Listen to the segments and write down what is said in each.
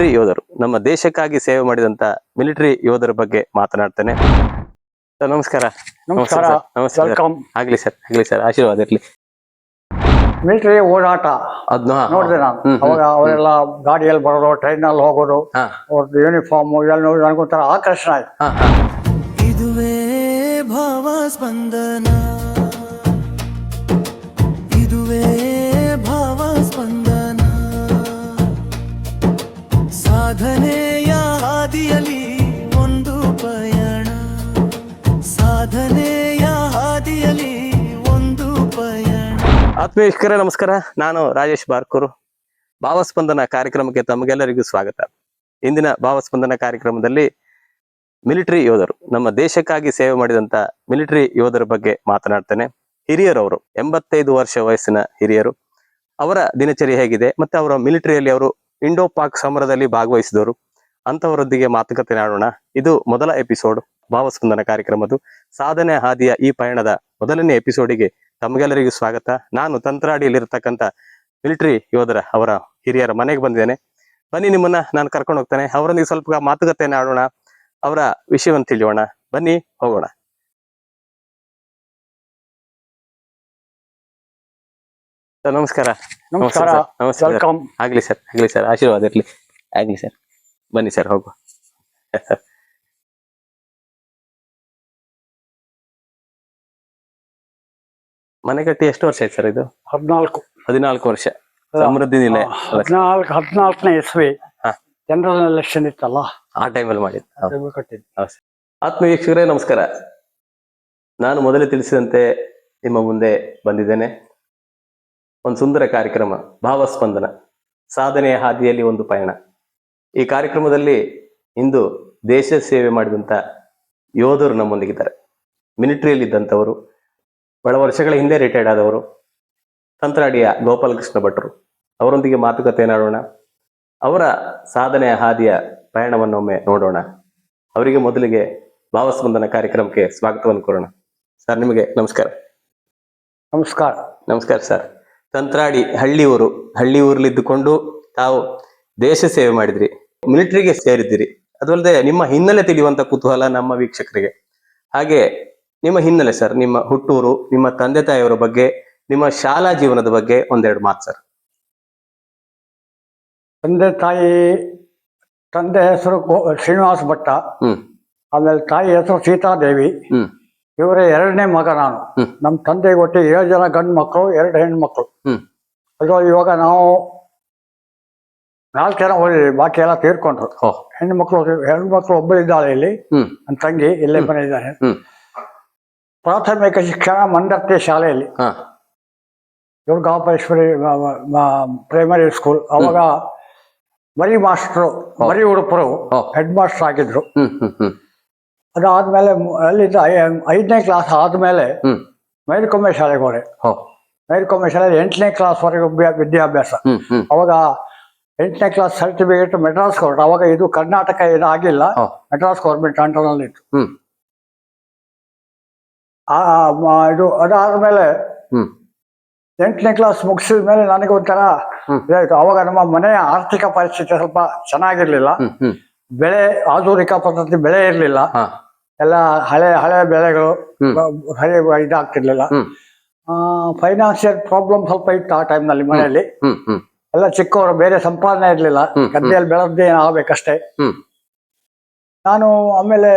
Military ಯೋಧರು. ನಮ್ಮ ದೇಶಕ್ಕಾಗಿ ಸೇವೆ ಮಾಡಿದಂತ ಮಿಲಿಟರಿ ಯೋಧರ ಬಗ್ಗೆ ಮಾತನಾಡ್ತೇನೆ. ಸರ್ ನಮಸ್ಕಾರ. ನಮಸ್ಕಾರ. ನಮಸ್ಕಾರ ವೆಲ್ಕಮ್. ಆಗ್ಲಿ ಸರ್ ಆಗ್ಲಿ ಸರ್. ಆಶೀರ್ವಾದ ಇರ್ಲಿ. ಮಿಲಿಟರಿ ಓಡಾಟ. ಅದ್ನ ನೋಡಿದೆ ನಾನು. ಅವಾಗ ಅವರೆಲ್ಲ ಗಾಡಿಯಲ್ಲಿ ಬರೋದು ಟ್ರೈನ್ ಅಲ್ಲಿ ಹೋಗೋದು ಅವ್ರದ್ದು ಯೂನಿಫಾರ್ಮ್ ಎಲ್ಲ ನೋಡಿ ನನಗೊಂಥರ ಆಕರ್ಷಣ ಆಯ್ತು. ಆತ್ಮೀಯ ನಮಸ್ಕಾರ. ನಾನು ರಾಜೇಶ್ ಬಾರ್ಕೂರು. ಭಾವಸ್ಪಂದನ ಕಾರ್ಯಕ್ರಮಕ್ಕೆ ತಮಗೆಲ್ಲರಿಗೂ ಸ್ವಾಗತ. ಇಂದಿನ ಭಾವಸ್ಪಂದನ ಕಾರ್ಯಕ್ರಮದಲ್ಲಿ ಮಿಲಿಟರಿ ಯೋಧರು, ನಮ್ಮ ದೇಶಕ್ಕಾಗಿ ಸೇವೆ ಮಾಡಿದಂತ ಮಿಲಿಟರಿ ಯೋಧರ ಬಗ್ಗೆ ಮಾತನಾಡ್ತೇನೆ. ಹಿರಿಯರವರು, ಎಂಬತ್ತೈದು ವರ್ಷ ವಯಸ್ಸಿನ ಹಿರಿಯರು. ಅವರ ದಿನಚರಿ ಹೇಗಿದೆ, ಮತ್ತೆ ಅವರ ಮಿಲಿಟರಿಯಲ್ಲಿ ಅವರು ಇಂಡೋ ಪಾಕ್ ಸಮರದಲ್ಲಿ ಭಾಗವಹಿಸಿದವರು. ಅಂತವರೊಂದಿಗೆ ಮಾತುಕತೆ ಆಡೋಣ ಇದು ಮೊದಲ ಎಪಿಸೋಡ್ ಭಾವಸ್ಪಂದನ ಕಾರ್ಯಕ್ರಮದ್ದು. ಸಾಧನೆ ಹಾದಿಯ ಈ ಪಯಣದ ಮೊದಲನೇ ಎಪಿಸೋಡಿಗೆ ತಮಗೆಲ್ಲರಿಗೂ ಸ್ವಾಗತ. ನಾನು ತಂತ್ರಾಡಿಯಲ್ಲಿರ್ತಕ್ಕಂಥ ಮಿಲಿಟರಿ ಯೋಧರ ಅವರ ಹಿರಿಯರ ಮನೆಗೆ ಬಂದಿದ್ದೇನೆ. ಬನ್ನಿ ನಿಮ್ಮನ್ನ ನಾನು ಕರ್ಕೊಂಡು ಹೋಗ್ತೇನೆ. ಅವರೊಂದಿಗೆ ಸ್ವಲ್ಪ ಮಾತುಕತೆಯನ್ನು ಆಡೋಣ. ಅವರ ವಿಷಯವನ್ನು ತಿಳಿಯೋಣ. ಬನ್ನಿ ಹೋಗೋಣ. ಸರ್ ನಮಸ್ಕಾರ. ನಮಸ್ಕಾರ. ವೆಲ್ಕಮ್ ಆಗ್ಲಿ ಸರ್. ಆಗ್ಲಿ ಸರ್. ಆಶೀರ್ವಾದ ಇರ್ಲಿ. ಆಗ್ಲಿ ಸರ್. ಬನ್ನಿ ಸರ್ ಹೋಗುವ. ಮನೆ ಕಟ್ಟಿ ಎಷ್ಟು ವರ್ಷ ಆಯ್ತು ಸರ್ ಇದು? ಹದಿನಾಲ್ಕು. ಹದಿನಾಲ್ಕು ವರ್ಷ. ಸಮೃದ್ಧಿ ನಿಲಯ? ಹದಿನಾಲ್ಕು ಹದಿನಾಲ್ಕನೇ ಇಸ್ವಿ. ಜನರಲ್ ಎಲೆಕ್ಷನ್ ಇತ್ತಲ್ಲ? ಆ ಟೈಮಲ್ಲಿ ಮಾಡಿದ್ದು. ಕಟ್ಟಿದ್ದು. ವೀಕ್ಷಕರೇ ನಮಸ್ಕಾರ. ನಾನು ಮೊದಲೇ ತಿಳಿಸಿದಂತೆ ನಿಮ್ಮ ಮುಂದೆ ಬಂದಿದ್ದೇನೆ. ಒಂದು ಸುಂದರ ಕಾರ್ಯಕ್ರಮ ಭಾವಸ್ಪಂದನ ಸಾಧನೆಯ ಹಾದಿಯಲ್ಲಿ ಒಂದು ಪಯಣ. ಈ ಕಾರ್ಯಕ್ರಮದಲ್ಲಿ ಇಂದು ದೇಶ ಸೇವೆ ಮಾಡಿದಂಥ ಯೋಧರು ನಮ್ಮೊಂದಿಗಿದ್ದಾರೆ. ಮಿಲಿಟರಿಯಲ್ಲಿ ಇದ್ದಂಥವರು ಬಹಳ ವರ್ಷಗಳ ಹಿಂದೆ ರಿಟೈರ್ಡ್ ಆದವರು. ತಂತ್ರಾಡಿಯ ಗೋಪಾಲಕೃಷ್ಣ ಭಟ್ರು ಅವರೊಂದಿಗೆ ಮಾತುಕತೆ ಆಡೋಣ ಅವರ ಸಾಧನೆಯ ಹಾದಿಯ ಪಯಣವನ್ನೊಮ್ಮೆ ನೋಡೋಣ. ಅವರಿಗೆ ಮೊದಲಿಗೆ ಭಾವಸ್ಪಂದನ ಕಾರ್ಯಕ್ರಮಕ್ಕೆ ಸ್ವಾಗತವನ್ನು ಕೋರೋಣ. ಸರ್ ನಿಮಗೆ ನಮಸ್ಕಾರ. ನಮಸ್ಕಾರ. ನಮಸ್ಕಾರ ಸರ್. ತಂತ್ರಾಡಿ ಹಳ್ಳಿ ಊರು ಹಳ್ಳಿ ಊರಲ್ಲಿದ್ದುಕೊಂಡು ತಾವು ದೇಶ ಸೇವೆ ಮಾಡಿದ್ರಿ. ಮಿಲಿಟರಿಗೆ ಸೇರಿದ್ದೀರಿ. ಅದಲ್ಲದೆ ನಿಮ್ಮ ಹಿನ್ನೆಲೆ ತಿಳಿಯುವಂತ ಕುತೂಹಲ ನಮ್ಮ ವೀಕ್ಷಕರಿಗೆ. ಹಾಗೆ ನಿಮ್ಮ ಹಿನ್ನೆಲೆ ಸರ್ ನಿಮ್ಮ ಹುಟ್ಟೂರು ನಿಮ್ಮ ತಂದೆ ತಾಯಿಯವರ ಬಗ್ಗೆ ನಿಮ್ಮ ಶಾಲಾ ಜೀವನದ ಬಗ್ಗೆ ಒಂದೆರಡು ಮಾತು ಸರ್ ತಂದೆ ತಾಯಿ ತಂದೆ ಹೆಸರು ಶ್ರೀನಿವಾಸ ಭಟ್ಟ. ಆಮೇಲೆ ತಾಯಿ ಹೆಸರು ಸೀತಾದೇವಿ. ಇವರ ಎರಡನೇ ಮಗ ನಾನು. ನಮ್ಮ ತಂದೆ ಒಟ್ಟು ಏಳು ಜನ ಗಂಡು ಮಕ್ಕಳು ಎರಡು ಹೆಣ್ಣು ಮಕ್ಕಳು. ಹ್ಮ್. ಅದ್ರಲ್ಲಿ ಇವಾಗ ನಾವು ನಾಲ್ಕು ಜನ ಓದಿದ್ವಿ ಬಾಕಿ ಎಲ್ಲ ತೀರ್ಕೊಂಡ್ರು. ಹೋ ಹೆಣ್ಣು ಮಕ್ಕಳು ಹೆಣ್ಣು ಮಕ್ಕಳು ಒಬ್ಬಳಿದ್ದಾಳೆ ಇಲ್ಲಿ. ನನ್ನ ತಂಗಿ ಇಲ್ಲೇ ಮನೆ ಹ್ಮ್. ಪ್ರಾಥಮಿಕ ಶಿಕ್ಷಣ ಮಂಡರ್ತಿ ಶಾಲೆಯಲ್ಲಿ. ದುರ್ಗಾಪರೇಶ್ವರಿ ಪ್ರೈಮರಿ ಸ್ಕೂಲ್ ಅವಾಗ ಮರಿ ಮಾಸ್ಟ್ರು ಮರಿ ಉಡುಪರು ಹೆಡ್ ಮಾಸ್ಟರ್ ಆಗಿದ್ರು. ಅದಾದ್ಮೇಲೆ ಅಲ್ಲಿದ್ದ ಅಲ್ಲಿಂದ ಐದನೇ ಕ್ಲಾಸ್ ಆದ್ಮೇಲೆ ಮೈರ್ಕೊಂಬೆ ಮೈಲ್ಕೊಮ್ಮೆ ಶಾಲೆಗೆ ಹೋದೆ. ಮೈರ್ಕೊಂಬೆ ಮೈಲ್ಕೊಮ್ಮೆ ಶಾಲೆ ಎಂಟನೇ ಕ್ಲಾಸ್ವರೆಗೆ ವಿದ್ಯಾಭ್ಯಾಸ. ಹ್ಮ್ ಹ್ಮ್. ಅವಾಗ ಎಂಟನೇ ಕ್ಲಾಸ್ ಸರ್ಟಿಫಿಕೇಟ್ ಮೆಡ್ರಾಸ್ ಗೌರ್ಮೆಂಟ್ ಅವಾಗ ಇದು ಕರ್ನಾಟಕ ಇದಾಗಿಲ್ಲ. ಮೆಡ್ರಾಸ್ ಗೌರ್ಮೆಂಟ್ ಅಂಡರ್ನಲ್ಲಿ ಇತ್ತು ಇದು ಅದಾದ್ಮೇಲೆ ಎಂಟನೇ ಕ್ಲಾಸ್ ಮುಗಿಸಿದ ಮೇಲೆ ನನಗೆ ಒಂಥರ. ಇದಾಯ್ತು. ಅವಾಗ ನಮ್ಮ ಮನೆಯ ಆರ್ಥಿಕ ಪರಿಸ್ಥಿತಿ ಸ್ವಲ್ಪ ಚೆನ್ನಾಗಿರ್ಲಿಲ್ಲ. ಬೆಳೆ ಆಧುನಿಕ ಪದ್ಧತಿ ಬೆಳೆ ಇರಲಿಲ್ಲ. ಎಲ್ಲ ಹಳೆ ಹಳೆ ಬೆಳೆಗಳು ಹಳೆ ಇದಾಗ್ತಿರ್ಲಿಲ್ಲ. ಫೈನಾನ್ಸಿಯಲ್ ಫೈನಾನ್ಷಿಯಲ್ ಪ್ರಾಬ್ಲಮ್ ಸ್ವಲ್ಪ ಇತ್ತು ಆ ಟೈಮ್ನಲ್ಲಿ ಮನೆಯಲ್ಲಿ. ಹ್ಮ್ ಹ್ಮ್ ಎಲ್ಲ ಚಿಕ್ಕವರು ಬೇರೆ ಸಂಪಾದನೆ ಇರಲಿಲ್ಲ. ಗದ್ದೆಯಲ್ಲಿ ಬೆಳೆದೇ ಆಗ್ಬೇಕಷ್ಟೇ. ನಾನು ಆಮೇಲೆ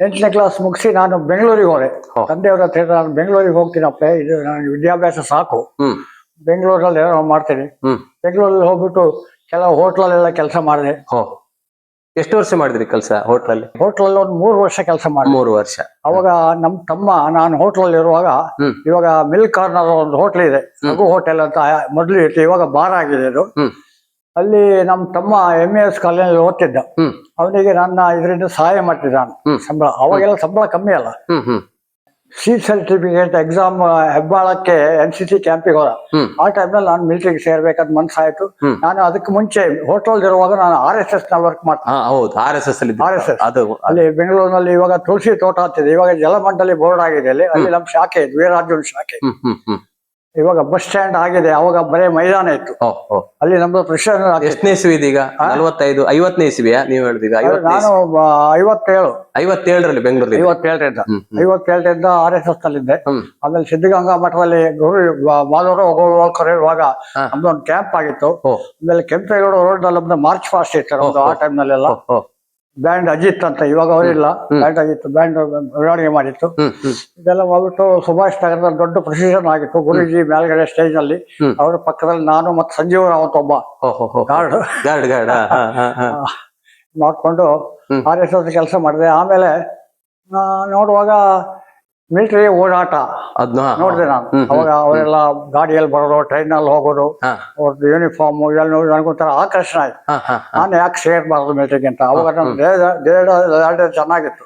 ಎಂಟನೇ ಕ್ಲಾಸ್ ಮುಗಿಸಿ ನಾನು ಬೆಂಗಳೂರಿಗೆ ಹೋದೆ. ತಂದೆಯವರ ಹತ್ರ ನಾನು ಬೆಂಗಳೂರಿಗೆ ಹೋಗ್ತೀನಪ್ಪ ಇದು ನನಗೆ ವಿದ್ಯಾಭ್ಯಾಸ ಸಾಕು. ಬೆಂಗಳೂರಲ್ಲಿ ಏನೋ ಮಾಡ್ತೀನಿ. ಬೆಂಗಳೂರಲ್ಲಿ ಹೋಗ್ಬಿಟ್ಟು ಕೆಲವು ಹೋಟ್ಲಲ್ಲೆಲ್ಲ ಕೆಲಸ ಮಾಡಿದೆ. ಹೋ. ಎಷ್ಟು ವರ್ಷ ಮಾಡಿದ್ರಿ ಕೆಲಸ ಹೋಟ್ಲಲ್ಲಿ? ಹೋಟ್ಲಲ್ಲಿ ಒಂದು ಮೂರು ವರ್ಷ ಕೆಲಸ ಮಾಡಿ ಮೂರು ವರ್ಷ. ಅವಾಗ ನಮ್ಮ ತಮ್ಮ ನಾನು ಹೋಟ್ಲಲ್ಲಿ ಇರುವಾಗ ಇವಾಗ ಮಿಲ್ಕ್ ಕಾರ್ನರ್ ಒಂದು ಹೋಟ್ಲ್ ಇದೆ. ರಘು ಹೋಟೆಲ್ ಅಂತ ಮೊದಲು ಇತ್ತು ಇವಾಗ ಬಾರ್ ಆಗಿದೆ ಅದು. ಅಲ್ಲಿ ನಮ್ಮ ತಮ್ಮ ಎಂ ಎಸ್ ಕಾಲೇಜಲ್ಲಿ ಓದ್ತಿದ್ದ. ಅವನಿಗೆ ನನ್ನ ಇದರಿಂದ ಸಹಾಯ ಮಾಡ್ತಿದ್ದ ನಾನು. ಸಂಬಳ. ಅವಾಗೆಲ್ಲ ಸಂಬಳ ಕಮ್ಮಿ ಅಲ್ಲ. ಸಿ ಸರ್ಟಿಫಿಕೇಟ್ ಎಕ್ಸಾಮ್ ಹೆಬ್ಬಾಳಕ್ಕೆ ಎನ್ ಸಿ ಸಿ ಕ್ಯಾಂಪಿಗೆ ಹೋದ. ಆ ಟೈಮ್ನಲ್ಲಿ ನಾನು ಮಿಲಿಟರಿಗೆ ಸೇರ್ಬೇಕಂತ ಮನ್ಸಾಯ್ತು. ನಾನು ಅದಕ್ಕೆ ಮುಂಚೆ ಹೋಟೆಲ್ ಇರುವಾಗ ನಾನು ಆರ್ ಎಸ್ ಎಸ್ನ ವರ್ಕ್ ಮಾಡ್ತೀನಿ ಹೌದು. ಆರ್ ಎಸ್ ಎಸ್ ಅಲ್ಲಿ ಬೆಂಗಳೂರಿನಲ್ಲಿ ಇವಾಗ ತುಳಸಿ ತೋಟ ಆಗ್ತಿದೆ ಇವಾಗ ಜಲಮಂಡಲಿ ಬೋರ್ಡ್ ಆಗಿದೆ ಅಲ್ಲಿ. ಅಲ್ಲಿ ನಮ್ಮ ಶಾಖೆ ಇದೆ ವೀರಾರ್ಜುನ್ ಶಾಖೆ. ಇವಾಗ ಬಸ್ ಸ್ಟ್ಯಾಂಡ್ ಆಗಿದೆ ಅವಾಗ ಬರೇ ಮೈದಾನ ಇತ್ತು. ಓ ಓ ಅಲ್ಲಿ ನಮ್ದು ಪ್ರೆಷರ್ ಎಷ್ಟನೇ ಇಸ್ವಿ ಇದೀಗ? ನಲವತ್ತೈದು ಐವತ್ತನೇ ಇಸ್ವಿಯಾ? ನೀವು ಹೇಳಿದೀಗ ಐವತ್ತನೇ ನಾನು ಐವತ್ತೇಳು. ಐವತ್ತೇಳರಲ್ಲಿ ಬೆಂಗಳೂರಲ್ಲಿ ಐವತ್ತೇಳರಿಂದ. ಐವತ್ತೇಳರಿಂದ ಆರ್ ಎಸ್ ಎಸ್ ನಲ್ಲಿದ್ದೆ ಹ್ಮ್. ಆಮೇಲೆ ಸಿದ್ಧಗಂಗಾ ಮಠದಲ್ಲಿ ಗುರು ಮಾಲೂರು ಹೋಗುವಾಗ ಕರೆಯುವಾಗ. ನಮ್ದು ಒಂದು ಕ್ಯಾಂಪ್ ಆಗಿತ್ತು. ಓ ಆಮೇಲೆ ಕೆಂಪೇಗೌಡ ರೋಡ್ನಲ್ಲಿ ನಮ್ದು ಮಾರ್ಚ್ ಫಾಸ್ಟ್ ಇತ್ತು ನಮ್ದು ಆ ಟೈಮ್ ನಲ್ಲೆಲ್ಲ. ಓ ಓ ಬ್ಯಾಂಡ್ ಅಜಿತ್ ಅಂತ ಇವಾಗ ಅವರಿಲ್ಲ ಬ್ಯಾಂಡ್ ಅಜಿತ್ ಬ್ಯಾಂಡ್ ಮೆರವಣಿಗೆ ಮಾಡಿತ್ತು. ಇದೆಲ್ಲ ಹೋಗ್ಬಿಟ್ಟು ಸುಭಾಷ್ ನಗರದಲ್ಲಿ ದೊಡ್ಡ ಪ್ರೊಸೀಜನ್ ಆಗಿತ್ತು ಗುರುಜಿ ಮೇಲ್ಗಡೆ ಸ್ಟೇಜ್ನಲ್ಲಿ ಅವ್ರ ಪಕ್ಕದಲ್ಲಿ ನಾನು ಮತ್ತೆ ಸಂಜೀವ ರಾವತ್ ಒಬ್ಬ. ಗಾರ್ಡ್. ಗಾರ್ಡ್ ಮಾಡ್ಕೊಂಡು. ಆರ್ ಎಸ್ ಎಸ್ ಕೆಲಸ ಮಾಡಿದೆ. ಆಮೇಲೆ ನೋಡುವಾಗ ಮಿಲಿಟರಿ ಓಡಾಟ. ಅದ್ನ ನೋಡಿದೆ ನಾನು. ಅವಾಗ ಅವರೆಲ್ಲ ಗಾಡಿಯಲ್ಲಿ ಬರೋದು ಟ್ರೈನ್ ಅಲ್ಲಿ ಹೋಗೋದು ಹಾ. ಅವ್ರದ್ದು ಯೂನಿಫಾರ್ಮ್ ಎಲ್ಲ ನೋಡಿ ನನಗೊಂಥರ ಆಕರ್ಷಣೆ ಆಯ್ತು. ನಾನು ಯಾಕೆ ಸೇರ್ಬಾರ್ದು ಮಿಲಿಟರಿಗೆ ಅಂತ. ಅವಾಗ ನನ್ನ ದೇಹ ದೇಹ ಚೆನ್ನಾಗಿತ್ತು.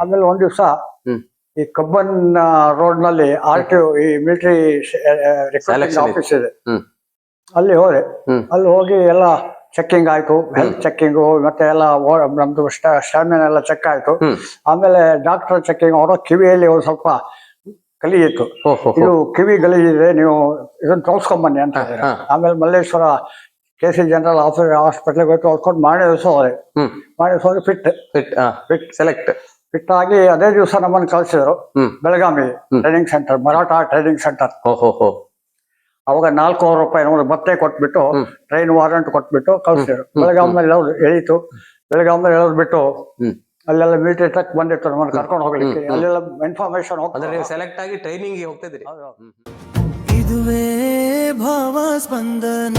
ಆಮೇಲೆ ಒಂದ್ ದಿವ್ಸ ಈ ಕಬ್ಬನ್ ರೋಡ್ನಲ್ಲಿ ಆರ್ ಟಿ ಈ ಮಿಲಿಟರಿ ಆಫೀಸ್ ಇದೆ. ಅಲ್ಲಿ ಹೋದೆ. ಅಲ್ಲಿ ಹೋಗಿ ಎಲ್ಲ ಚೆಕ್ಕಿಂಗ್ ಆಯ್ತು ಹೆಲ್ತ್ ಚೆಕ್ಕಿಂಗು ಮತ್ತೆ ಎಲ್ಲ ನಮ್ದು ಸ್ಟಾಮಿನ ಎಲ್ಲ ಚೆಕ್ ಆಯ್ತು. ಆಮೇಲೆ ಡಾಕ್ಟರ್ ಚೆಕ್ಕಿಂಗ್ ಅವರ ಕಿವಿಯಲ್ಲಿ ಒಂದು ಸ್ವಲ್ಪ ಹೋ ಇದು ಕಿವಿ ಗಲೀಜಿದೆ ನೀವು ಇದನ್ನ ತೋರಿಸ್ಕೊಂಬನ್ನಿ ಅಂತ. ಆಮೇಲೆ Malleshwara K C general office ಹಾಸ್ಪಿಟ್ಲಿಗೆ ಹೋಗಿ ತೋರ್ಸ್ಕೊಂಡು ಮಾಡಿ ದಿವಸ ಹೋದೆ. ಮಾಡಿ ದಿವಸ ಹೋಗಿ fit fit fit select fit ಆಗಿ ಅದೇ ದಿವಸ ನಮ್ಮನ್ನು ಕಳಿಸಿದ್ರು. Belagavi training centre Maratha training centre ಹೋ ಹೋ ಹೋ ಅವಾಗ ನಾಲ್ಕೂವರೆ ರೂಪಾಯಿ ನೋಡಿ ಮತ್ತೆ ಕೊಟ್ಬಿಟ್ಟು ಟ್ರೈನ್ ವಾರಂಟ್ ಕೊಟ್ಬಿಟ್ಟು ಕಳಿಸಿದ್ರು. ಬೆಳಗಾವಿನಲ್ಲಿ ಎಳೆದು ಎಳೀತು ಬೆಳಗಾವಿನಲ್ಲಿ ಎಳೆದು ಬಿಟ್ಟು ಅಲ್ಲೆಲ್ಲ ಮಿಲಿಟರಿ ಟ್ರಕ್ ಬಂದಿತ್ತು ನಮ್ಮನ್ನು ಕರ್ಕೊಂಡು ಹೋಗ್ಲಿಕ್ಕೆ. ಅಲ್ಲೆಲ್ಲ ಇನ್ಫಾರ್ಮೇಶನ್ ಹೋಗ್ತಾರೆ ಸೆಲೆಕ್ಟ್ ಆಗಿ ಟ್ರೈನಿಂಗ್ ಹೋಗ್ತಾ ಇದ್ರಿ ಇದುವೇ ಭಾವ ಸ್ಪಂದನ